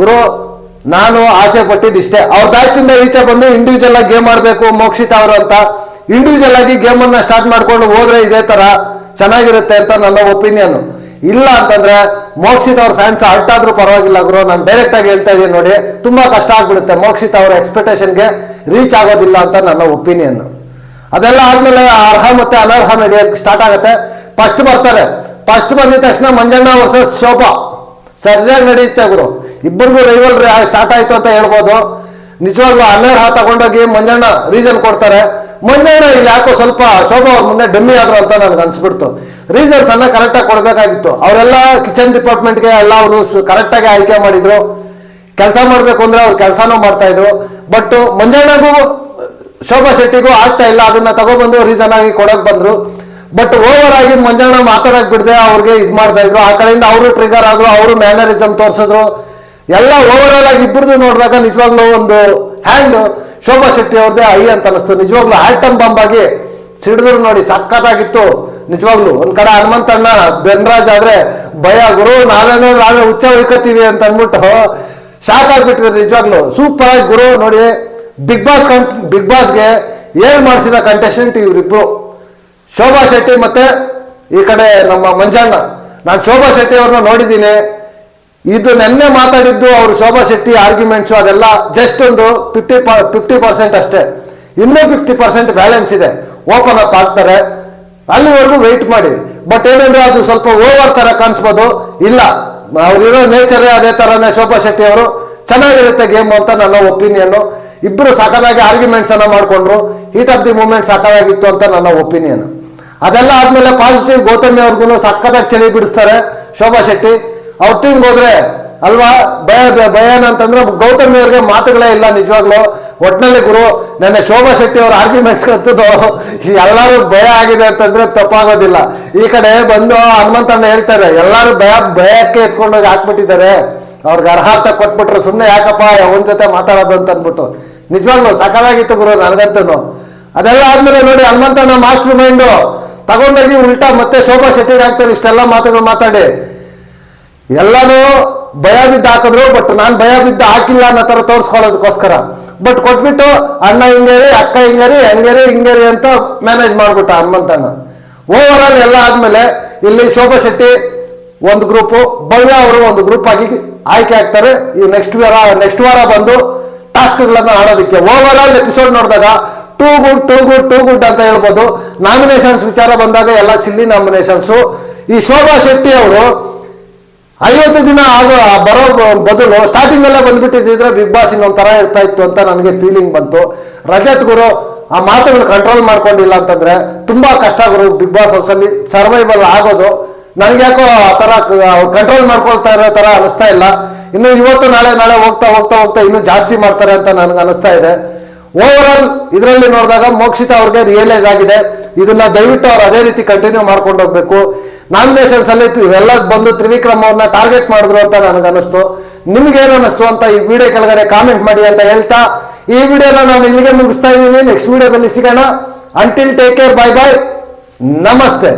ಗುರು, ನಾನು ಆಸೆ ಪಟ್ಟಿದ್ದಿಷ್ಟೇ ಅವ್ರ ಬ್ಯಾಚಿಂದ ಈಚೆ ಬಂದು ಇಂಡಿವಿಜುವಲ್ ಆಗಿ ಗೇಮ್ ಆಡಬೇಕು, ಮೋಕ್ಷಿತ ಅವರು ಅಂತ. ಇಂಡಿವಿಜುವಲ್ ಆಗಿ ಗೇಮ್ ಅನ್ನ ಸ್ಟಾರ್ಟ್ ಮಾಡ್ಕೊಂಡು ಹೋದ್ರೆ ಇದೇ ತರ ಚೆನ್ನಾಗಿರುತ್ತೆ ಅಂತ ನನ್ನ ಒಪಿನಿಯನ್ ಇಲ್ಲ ಅಂತಂದ್ರೆ ಮೋಕ್ಷಿತ್ ಅವ್ರ ಫ್ಯಾನ್ಸ್ ಹರ್ಟ್ ಆದ್ರೂ ಪರವಾಗಿಲ್ಲ ಗುರು. ನಾನು ಡೈರೆಕ್ಟ್ ಆಗಿ ಹೇಳ್ತಾ ಇದ್ದೀನಿ ನೋಡಿ. ತುಂಬಾ ಕಷ್ಟ ಆಗ್ಬಿಡುತ್ತೆ. ಮೋಕ್ಷಿತ್ ಅವರ ಎಕ್ಸ್ಪೆಕ್ಟೇಷನ್ಗೆ ರೀಚ್ ಆಗೋದಿಲ್ಲ ಅಂತ ನನ್ನ ಒಪಿನಿಯನ್ ಅದೆಲ್ಲ ಆದ್ಮೇಲೆ ಅರ್ಹ ಮತ್ತೆ ಅನರ್ಹ ನಡೆಯಕ್ಕೆ ಸ್ಟಾರ್ಟ್ ಆಗುತ್ತೆ. ಫಸ್ಟ್ ಬರ್ತಾರೆ. ಫಸ್ಟ್ ಬಂದಿದ ತಕ್ಷಣ ಮಂಜಣ್ಣ ವರ್ಸಸ್ ಶೋಭಾ. ಸರಿಯಾಗಿ ನಡೆಯುತ್ತೆ ಗುರು. ಇಬ್ಬರಿಗೂ ರೈವಲ್ರಿ ಸ್ಟಾರ್ಟ್ ಆಯ್ತು ಅಂತ ಹೇಳ್ಬೋದು. ನಿಜವಾಗ್ಲೂ ಅನರ್ಹ ತಗೊಂಡೋಗಿ ಮಂಜಣ್ಣ ರೀಸನ್ ಕೊಡ್ತಾರೆ. ಮಂಜಣ್ಣ ಇಲ್ಲಿ ಯಾಕೋ ಸ್ವಲ್ಪ ಶೋಭಾ ಅವ್ರ ಮುಂದೆ ಡಮ್ಮಿ ಆದ್ರು ಅಂತ ನನ್ಗೆ ಅನ್ಸ್ಬಿಡ್ತು. ರೀಸನ್ಸ್ ಅನ್ನ ಕರೆಕ್ಟಾಗಿ ಕೊಡ್ಬೇಕಾಗಿತ್ತು. ಅವರೆಲ್ಲ ಕಿಚನ್ ಡಿಪಾರ್ಟ್ಮೆಂಟ್ಗೆ ಎಲ್ಲ ಅವರು ಕರೆಕ್ಟಾಗಿ ಆಯ್ಕೆ ಮಾಡಿದ್ರು. ಕೆಲಸ ಮಾಡಬೇಕು ಅಂದ್ರೆ ಅವ್ರು ಕೆಲಸನೂ ಮಾಡ್ತಾ ಇದ್ರು. ಬಟ್ ಮಂಜಣ್ಣಗೂ ಶೋಭಾ ಶೆಟ್ಟಿಗೂ ಆಗ್ತಾ ಇಲ್ಲ, ಅದನ್ನ ತಗೊಬಂದು ರೀಸನ್ ಆಗಿ ಕೊಡಕ್ ಬಂದ್ರು. ಬಟ್ ಓವರ್ ಆಗಿ ಮಂಜಣ್ಣ ಮಾತಾಡಕ್ ಬಿಡದೆ, ಅವ್ರಿಗೆ ಇದು ಮಾಡ್ತಾ ಇದ್ರು. ಆ ಕಡೆಯಿಂದ ಅವರು ಟ್ರಿಗರ್ ಆದ್ರು, ಅವರು ಮ್ಯಾನರಿಸಮ್ ತೋರಿಸಿದ್ರು. ಎಲ್ಲ ಓವರ್ ಆಲ್ ಆಗಿ ಇಬ್ಬರದು ನೋಡಿದಾಗ ನಿಜವಾಗ್ಲೂ ಒಂದು ಹ್ಯಾಂಡ್ ಶೋಭಾ ಶೆಟ್ಟಿ ಅವ್ರದ್ದೇ ಐ ಅಂತ ಅನಿಸ್ತು ನಿಜವಾಗ್ಲೂ ಆಟಮ್ ಬಾಂಬ್ ಆಗಿ ಸಿಡಿದ್ರು ನೋಡಿ ಸಕ್ಕತ್ತಾಗಿತ್ತು ನಿಜವಾಗ್ಲೂ ಒಂದ್ ಕಡೆ ಹನುಮಂತಣ್ಣ ಬೆನ್ರಾಜ್ ಆದ್ರೆ ಭಯ, ಗುರು ನಾನೇ ನಾವೇ ಹುಚ್ಚ ಉಳ್ಕೋತೀವಿ ಅಂತ ಅಂದ್ಬಿಟ್ಟು ಶಾಕ್ ಆಗ್ಬಿಟ್ಟಿದ್ರು ನಿಜವಾಗ್ಲೂ. ಸೂಪರ್ ಆಗಿ ಗುರು ನೋಡಿ ಬಿಗ್ ಬಾಸ್ ಬಿಗ್ ಬಾಸ್ಗೆ ಏನು ಮಾಡಿಸಿದ ಕಂಟೆಸ್ಟೆಂಟ್ ಇವರಿಬ್ರು? ಶೋಭಾ ಶೆಟ್ಟಿ ಮತ್ತೆ ಈ ಕಡೆ ನಮ್ಮ ಮಂಜಣ್ಣ. ನಾನು ಶೋಭಾ ಶೆಟ್ಟಿ ಅವ್ರನ್ನ ನೋಡಿದ್ದೀನಿ. ಇದು ನೆನ್ನೆ ಮಾತಾಡಿದ್ದು ಅವರು ಶೋಭಾ ಶೆಟ್ಟಿ ಆರ್ಗ್ಯುಮೆಂಟ್ಸು ಅದೆಲ್ಲ ಜಸ್ಟ್ ಒಂದು ಫಿಫ್ಟಿ ಫಿಫ್ಟಿ ಪರ್ಸೆಂಟ್ ಅಷ್ಟೇ. ಇನ್ನೂ ಫಿಫ್ಟಿ ಪರ್ಸೆಂಟ್ ಬ್ಯಾಲೆನ್ಸ್ ಇದೆ. ಓಪನ್ ಅಪ್ ಆಗ್ತಾರೆ. ಅಲ್ಲಿವರೆಗೂ ವೆಯ್ಟ್ ಮಾಡಿ. ಬಟ್ ಏನಂದ್ರೆ ಅದು ಸ್ವಲ್ಪ ಓವರ್ ತರ ಕಾಣಿಸ್ಬೋದು. ಇಲ್ಲ, ಅವರಿರೋ ನೇಚರೇ ಅದೇ ತರನೇ ಶೋಭಾ ಶೆಟ್ಟಿ ಅವರು ಚೆನ್ನಾಗಿರುತ್ತೆ ಗೇಮ್ ಅಂತ ನನ್ನ ಒಪಿನಿಯನ್ ಇಬ್ಬರು ಆರ್ಗ್ಯುಮೆಂಟ್ಸ್ ಅನ್ನ ಮಾಡ್ಕೊಂಡ್ರು. ಹೀಟ್ ಆಫ್ ದಿ ಮೂಮೆಂಟ್ ಸಾಕಾಗಿತ್ತು ಅಂತ ನನ್ನ ಒಪಿನಿಯನ್ ಅದೆಲ್ಲ ಆದ್ಮೇಲೆ ಪಾಸಿಟಿವ್ ಗೌತಮಿ ಅವ್ರಿಗೂ ಸಖತ್ತಾಗಿ ಚಳಿ ಬಿಡಿಸ್ತಾರೆ. ಶೋಭಾ ಶೆಟ್ಟಿ, ಅವ್ರ ಟೀಮ್ ಹೋದ್ರೆ ಅಲ್ವಾ, ಭಯ ಭಯ ಅಂತಂದ್ರೆ ಗೌತಮಿ ಅವ್ರಿಗೆ ಮಾತುಗಳೇ ಇಲ್ಲ ನಿಜವಾಗ್ಲು. ಒಟ್ಟಿನಲ್ಲಿ ಗುರು, ನನ್ನ ಶೋಭಾ ಶೆಟ್ಟಿ ಅವ್ರ ಆರ್ಗ್ಯುಮೆಂಟ್ಸ್ ಕತ್ತದು ಎಲ್ಲರೂ ಭಯ ಆಗಿದೆ ಅಂತಂದ್ರೆ ತಪ್ಪಾಗೋದಿಲ್ಲ. ಈ ಕಡೆ ಬಂದು ಹನುಮಂತಣ್ಣ ಹೇಳ್ತಾರೆ, ಎಲ್ಲರೂ ಭಯ, ಭಯಕ್ಕೆ ಎತ್ಕೊಂಡೋಗಿ ಹಾಕ್ಬಿಟ್ಟಿದ್ದಾರೆ. ಅವ್ರಿಗೆ ಅರ್ಹಾರ್ಥ ಕೊಟ್ಬಿಟ್ರು. ಸುಮ್ಮನೆ ಯಾಕಪ್ಪ, ಒಂದ್ ಜೊತೆ ಮಾತಾಡೋದು ಅಂತ ಅಂದ್ಬಿಟ್ಟು. ನಿಜವಾಗ್ಲು ಸಕಾಲಾಗಿತ್ತು ಗುರು ನನಗಂತೂ. ಅದೆಲ್ಲ ಆದ್ಮೇಲೆ ನೋಡಿ ಹನುಮಂತಣ್ಣ ಮಾಸ್ಟರ್ ಮೈಂಡು ತಗೊಂಡೋಗಿ ಉಲ್ಟಾ ಮತ್ತೆ ಶೋಭಾ ಶೆಟ್ಟಿಗೆ ಹಾಕ್ತಾರೆ ಇಷ್ಟೆಲ್ಲ ಮಾತುಗಳು ಮಾತಾಡಿ. ಎಲ್ಲನೂ ಭಯ ಬಿದ್ದು ಹಾಕಿದ್ರು ಬಟ್ ನಾನು ಭಯ ಬಿದ್ದು ಹಾಕಿಲ್ಲ ಅನ್ನೋ ಥರ ತೋರಿಸ್ಕೊಳ್ಳೋದಕ್ಕೋಸ್ಕರ. ಬಟ್ ಕೊಟ್ಬಿಟ್ಟು ಅಣ್ಣ ಹಿಂಗೇರಿ ಅಕ್ಕ ಹಿಂಗೇರಿ ಹೆಂಗೇರಿ ಹಿಂಗೇರಿ ಅಂತ ಮ್ಯಾನೇಜ್ ಮಾಡ್ಬಿಟ್ಟ ಹನುಮಂತಣ್ಣ ಓವರ್ ಆಲ್ ಎಲ್ಲ ಆದ್ಮೇಲೆ ಇಲ್ಲಿ ಶೋಭಾ ಶೆಟ್ಟಿ ಒಂದು ಗ್ರೂಪು ಭವ್ಯ ಅವರು ಒಂದು ಗ್ರೂಪ್ ಆಗಿ ಆಯ್ಕೆ ಆಗ್ತಾರೆ. ಈ ನೆಕ್ಸ್ಟ್ ವಾರ ನೆಕ್ಸ್ಟ್ ವಾರ ಬಂದು ಟಾಸ್ಕ್ಗಳನ್ನ ಆಡೋದಕ್ಕೆ. ಓವರ್ ಆಲ್ ಎಪಿಸೋಡ್ ನೋಡಿದಾಗ too good too good too good ಅಂತ ಹೇಳ್ಬೋದು. ನಾಮಿನೇಷನ್ಸ್ ವಿಚಾರ ಬಂದಾಗ ಎಲ್ಲ ಸಿಲ್ಲಿ ನಾಮಿನೇಷನ್ಸು ಈ ಶೋಭಾ ಶೆಟ್ಟಿ ಅವರು ಐವತ್ತು ದಿನ ಆಗೋ, ಬರೋ ಬದಲು ಸ್ಟಾರ್ಟಿಂಗ್ ಅಲ್ಲೇ ಬಂದ್ಬಿಟ್ಟಿದ್ರೆ ಬಿಗ್ ಬಾಸ್ ಇನ್ನೊಂಥರ ಇರ್ತಾ ಇತ್ತು ಅಂತ ನನಗೆ ಫೀಲಿಂಗ್ ಬಂತು. ರಜತ್ ಗುರು ಆ ಮಾತುಗಳು ಕಂಟ್ರೋಲ್ ಮಾಡ್ಕೊಂಡಿಲ್ಲ ಅಂತಂದ್ರೆ ತುಂಬಾ ಕಷ್ಟ ಗುರು ಬಿಗ್ ಬಾಸ್ ಹೌಸಲ್ಲಿ ಸರ್ವೈವಲ್ ಆಗೋದು. ನನಗ್ಯಾಕೋ ಆ ಥರ ಕಂಟ್ರೋಲ್ ಮಾಡ್ಕೊಳ್ತಾ ಇರೋ ಥರ ಅನಿಸ್ತಾ ಇಲ್ಲ. ಇನ್ನು ಇವತ್ತು ನಾಳೆ ನಾಳೆ ಹೋಗ್ತಾ ಹೋಗ್ತಾ ಹೋಗ್ತಾ ಇನ್ನೂ ಜಾಸ್ತಿ ಮಾಡ್ತಾರೆ ಅಂತ ನನಗೆ ಅನಿಸ್ತಾ ಇದೆ. ಓವರ್ ಆಲ್ ಇದರಲ್ಲಿ ನೋಡಿದಾಗ ಮೋಕ್ಷಿತ ಅವ್ರಿಗೆ ರಿಯಲೈಸ್ ಆಗಿದೆ. ಇದನ್ನ ದಯವಿಟ್ಟು ಅವ್ರು ಅದೇ ರೀತಿ ಕಂಟಿನ್ಯೂ ಮಾಡ್ಕೊಂಡು ಹೋಗ್ಬೇಕು. ನಾಮಿನೇಷನ್ಸ್ ಅಲ್ಲಿ ಇವೆಲ್ಲ ಬಂದು ತ್ರಿವಿಕ್ರಮವನ್ನ ಟಾರ್ಗೆಟ್ ಮಾಡಿದ್ರು ಅಂತ ನನಗೆ ಅನಿಸ್ತು. ನಿಮ್ಗೇನು ಅನಿಸ್ತು ಅಂತ ಈ ವಿಡಿಯೋ ಕೆಳಗಡೆ ಕಾಮೆಂಟ್ ಮಾಡಿ ಅಂತ ಹೇಳ್ತಾ, ಈ ವಿಡಿಯೋನ ನಾನು ಇಲ್ಲಿಗೆ ಮುಗಿಸ್ತಾ ಇದ್ದೀನಿ. ನೆಕ್ಸ್ಟ್ ವಿಡಿಯೋದಲ್ಲಿ ಸಿಗೋಣ. Until take care bye bye ನಮಸ್ತೆ.